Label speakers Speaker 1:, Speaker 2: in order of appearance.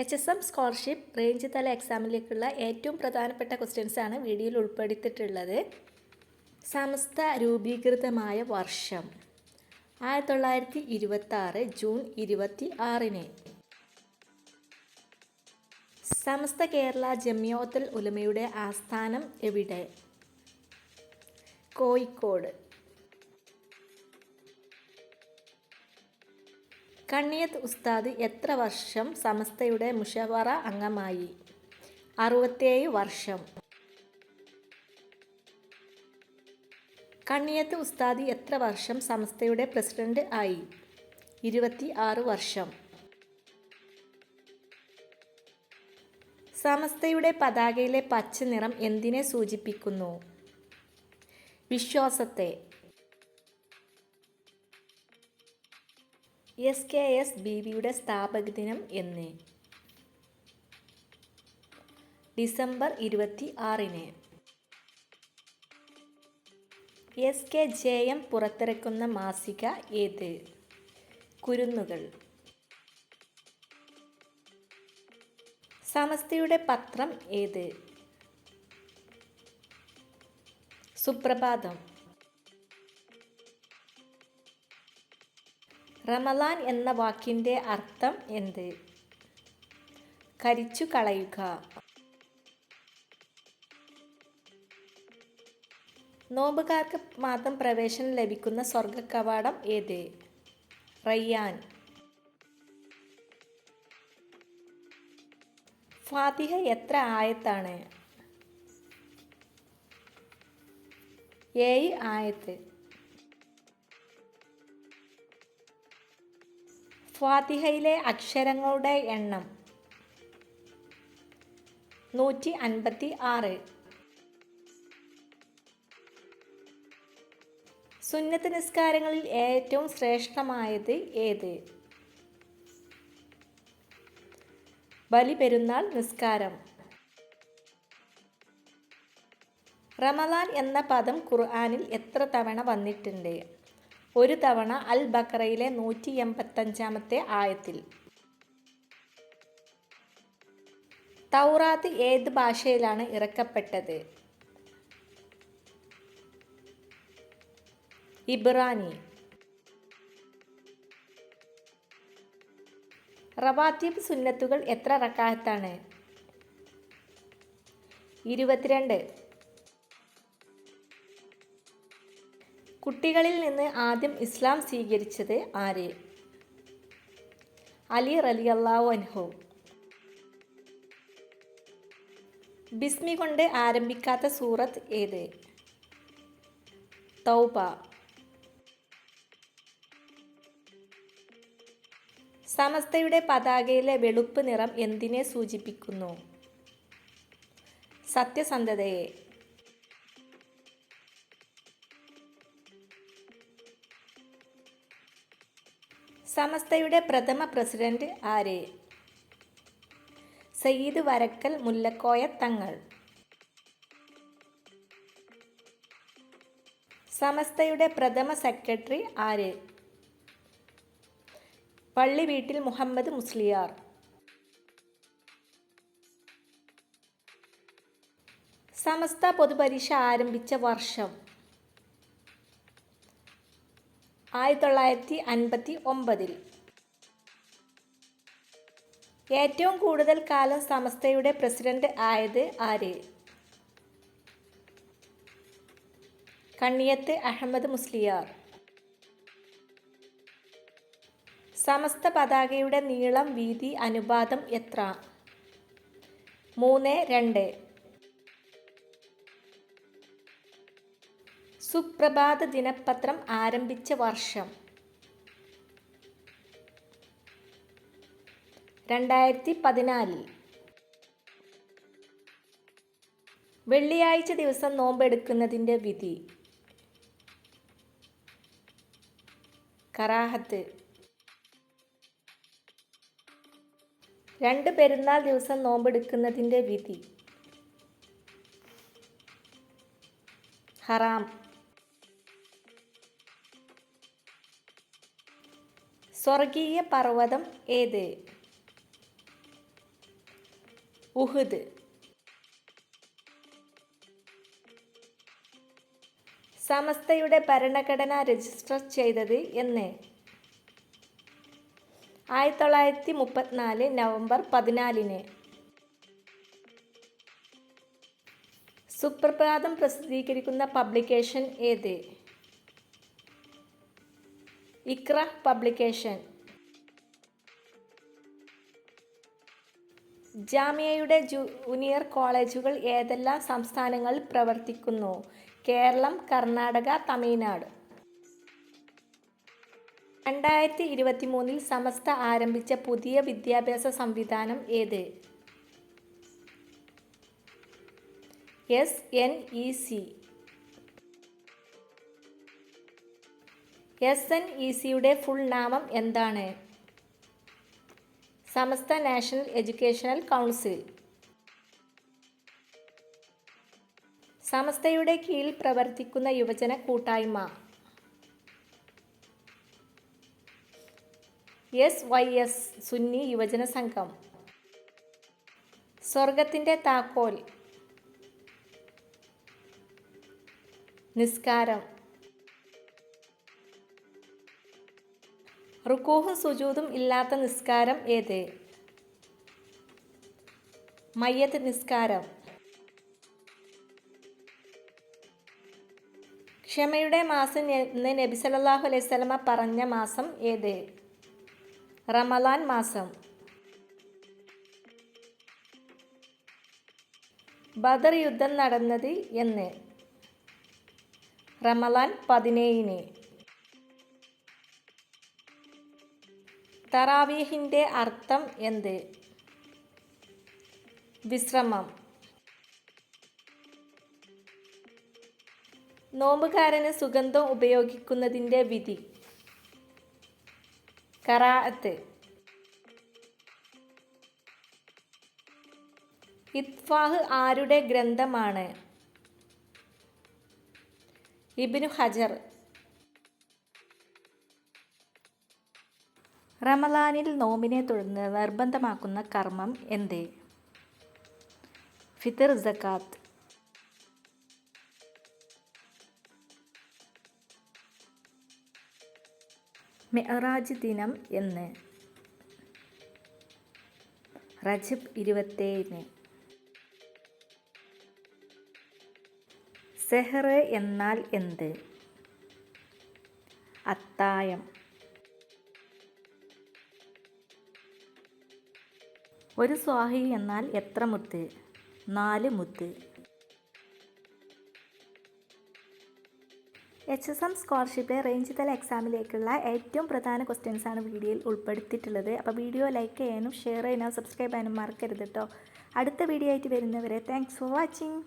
Speaker 1: H S M scholarship range തല എക്സാമിലേക്കുള്ള ഏറ്റവും പ്രധാനപ്പെട്ട ക്വസ്റ്റ്യൻസാണ് വീഡിയോയിൽ ഉൾപ്പെടുത്തിയിട്ടുള്ളത്. സമസ്ത രൂപീകൃതമായ വർഷം. ആയിരത്തി തൊള്ളായിരത്തി ഇരുപത്തി ആറ് ജൂൺ ഇരുപത്തി ആറിന് സമസ്ത കേരള ജമ്യോത്തൽ ഉലമയുടെ ആസ്ഥാനം എവിടെ? കോഴിക്കോട്. കണ്ണിയത്ത് ഉസ്താദ് എത്ര വർഷം സമസ്തയുടെ മുഷവറ അംഗമായി? അറുപത്തേഴ് വർഷം. കണ്ണിയത്ത് ഉസ്താദ് എത്ര വർഷം സമസ്തയുടെ പ്രസിഡന്റ് ആയി? ഇരുപത്തി ആറ് വർഷം. സമസ്തയുടെ പതാകയിലെ പച്ച നിറം എന്തിനെ സൂചിപ്പിക്കുന്നു? വിശ്വാസത്തെ. എസ് കെ എസ് ബി വിയുടെ സ്ഥാപക ദിനം എന്ന്. ഡിസംബർ ഇരുപത്തി ആറിന് എസ് കെ ജെ എം പുറത്തിറക്കുന്ന മാസിക ഏത്? കുരുന്നുകൾ. സമസ്തയുടെ പത്രം ഏത്? സുപ്രഭാതം. റമലാൻ എന്ന വാക്കിന്റെ അർത്ഥം എന്ത്? കരിച്ചു കളയുക. നോമ്പുകാർക്ക് മാത്രം പ്രവേശനം ലഭിക്കുന്ന സ്വർഗ കവാടം ഏത്? റയ്യാൻ. ഫാത്തിഹ എത്ര ആയത്താണ്? ഏഴ് ആയത്ത്. ഫാത്തിഹയിലെ അക്ഷരങ്ങളുടെ എണ്ണം. നൂറ്റി അൻപത്തി ആറ്. സുന്നത്ത് നിസ്കാരങ്ങളിൽ ഏറ്റവും ശ്രേഷ്ഠമായത് ഏത്? ബലിപെരുന്നാൾ നിസ്കാരം. റമലാൻ എന്ന പദം ഖുർആാനിൽ എത്ര തവണ വന്നിട്ടുണ്ട്? ഒരു തവണ അൽ ബക്കറയിലെ നൂറ്റി എൺപത്തഞ്ചാമത്തെ ആയത്തിൽ. തൗറാത്ത് ഏത് ഭാഷയിലാണ് ഇറക്കപ്പെട്ടത്? ഇബ്രാനി. റവാത്തീബ് സുന്നത്തുകൾ എത്ര റക്കാഹത്താണ് ഇരുപത്തിരണ്ട്. കുട്ടികളിൽ നിന്ന് ആദ്യം ഇസ്ലാം സ്വീകരിച്ചത് ആര്? അലി റലി അള്ളാഹു അൻഹു. ബിസ്മി കൊണ്ട് ആരംഭിക്കാത്ത സൂറത്ത് ഏത്? തൗബ. സമസ്തയുടെ പതാകയിലെ വെളുപ്പ് നിറം എന്തിനെ സൂചിപ്പിക്കുന്നു? സത്യസന്ധതയെ. സമസ്തയുടെ പ്രഥമ പ്രസിഡന്റ് ആര്? സയ്യിദ് വരക്കൽ മുല്ലക്കോയ തങ്ങൾ. സമസ്തയുടെ പ്രഥമ സെക്രട്ടറി ആര്? പള്ളി വീട്ടിൽ മുഹമ്മദ് മുസ്ലിയാർ. സമസ്ത പൊതുപരീക്ഷ ആരംഭിച്ച വർഷം. ആയിരത്തി തൊള്ളായിരത്തി അൻപത്തി ഒമ്പതിൽ ഏറ്റവും കൂടുതൽ കാലം സമസ്തയുടെ പ്രസിഡന്റ് ആയത് ആര്? കണ്ണിയത്ത് അഹമ്മദ് മുസ്ലിയാർ. സമസ്ത പതാകയുടെ നീളം വീതി അനുപാതം എത്ര? മൂന്ന് രണ്ട്. സുപ്രഭാത ദിനപത്രം ആരംഭിച്ച വർഷം. രണ്ടായിരത്തി പതിനാലിൽ. വെള്ളിയാഴ്ച ദിവസം നോമ്പെടുക്കുന്നതിന്റെ വിധി. കറാഹത്ത്. രണ്ട് പെരുന്നാൾ ദിവസം നോമ്പെടുക്കുന്നതിന്റെ വിധി. ഹറാം. സ്വർഗീയ പർവതം ഏത്? ഉഹുദ്. സമസ്തയുടെ ഭരണഘടന രജിസ്റ്റർ ചെയ്തത് എന്ന്. ആയിരത്തി തൊള്ളായിരത്തി മുപ്പത്തിനാല് നവംബർ പതിനാലിന്. സുപ്രഭാതം പ്രസിദ്ധീകരിക്കുന്ന പബ്ലിക്കേഷൻ ഏത്? ഇക്ര പബ്ലിക്കേഷൻ. ജാമ്യയുടെ ജൂനിയർ കോളേജുകൾ ഏതെല്ലാം സംസ്ഥാനങ്ങളിൽ പ്രവർത്തിക്കുന്നു? കേരളം കർണാടക തമിഴ്നാട്. രണ്ടായിരത്തി ഇരുപത്തി മൂന്നിൽ സമസ്ത ആരംഭിച്ച പുതിയ വിദ്യാഭ്യാസ സംവിധാനം ഏത്? S N E C. S N E സിയുടെ ഫുൾ നാമം എന്താണ്? Samastha national educational council. സമസ്തയുടെ കീഴിൽ പ്രവർത്തിക്കുന്ന യുവജന കൂട്ടായ്മ. എസ് വൈ എസ് സുന്നി യുവജന സംഘം. സ്വർഗത്തിന്റെ താക്കോൽ. നിസ്കാരം. റുക്കൂഹും സുജൂതും ഇല്ലാത്ത നിസ്കാരം ഏത്? മയ്യത്ത് നിസ്കാരം. ക്ഷമയുടെ മാസം എന്ന് നബി സല്ലല്ലാഹു അലൈഹി സ്വലമ പറഞ്ഞ മാസം ഏത്? റമലാൻ മാസം. ബദർ യുദ്ധം നടന്നത് എന്ന്. റമലാൻ പതിനേഴിന്. തറാവീഹിന്റെ അർത്ഥം എന്ത്? വിശ്രമം. നോമ്പുകാരന് സുഗന്ധം ഉപയോഗിക്കുന്നതിന്റെ വിധി. കറാത്ത് ഇത്ഫാഹ് ആരുടെ ഗ്രന്ഥമാണ്? ഇബിനു ഹജർ. റമലാനിൽ നോമ്പിനെ തുടർന്ന് നിർബന്ധമാക്കുന്ന കർമ്മം എന്ത്? ഫിത്തർ ജക്കാത്ത് മെഹറാജ് ദിനം എന്ന്. റജബ് ഇരുപത്തേഴിന്. സെഹറ് എന്നാൽ എന്ത്? അത്തായം. ഒരു സ്വാഹി എന്നാൽ എത്ര മുത്ത്? നാല് മുത്ത്. എച്ച് എസ് എം സ്കോളർഷിപ്പിലെ റേഞ്ച് തല എക്സാമിലേക്കുള്ള ഏറ്റവും പ്രധാന ക്വസ്റ്റ്യൻസ് ആണ് വീഡിയോയിൽ ഉൾപ്പെടുത്തിയിട്ടുള്ളത്. അപ്പോൾ വീഡിയോ ലൈക്ക് ചെയ്യാനും ഷെയർ ചെയ്യാനും സബ്സ്ക്രൈബ് ചെയ്യാനും മറക്കരുത് കേട്ടോ അടുത്ത വീഡിയോ ആയിട്ട് വരുന്നവരെ താങ്ക്സ് ഫോർ വാച്ചിങ്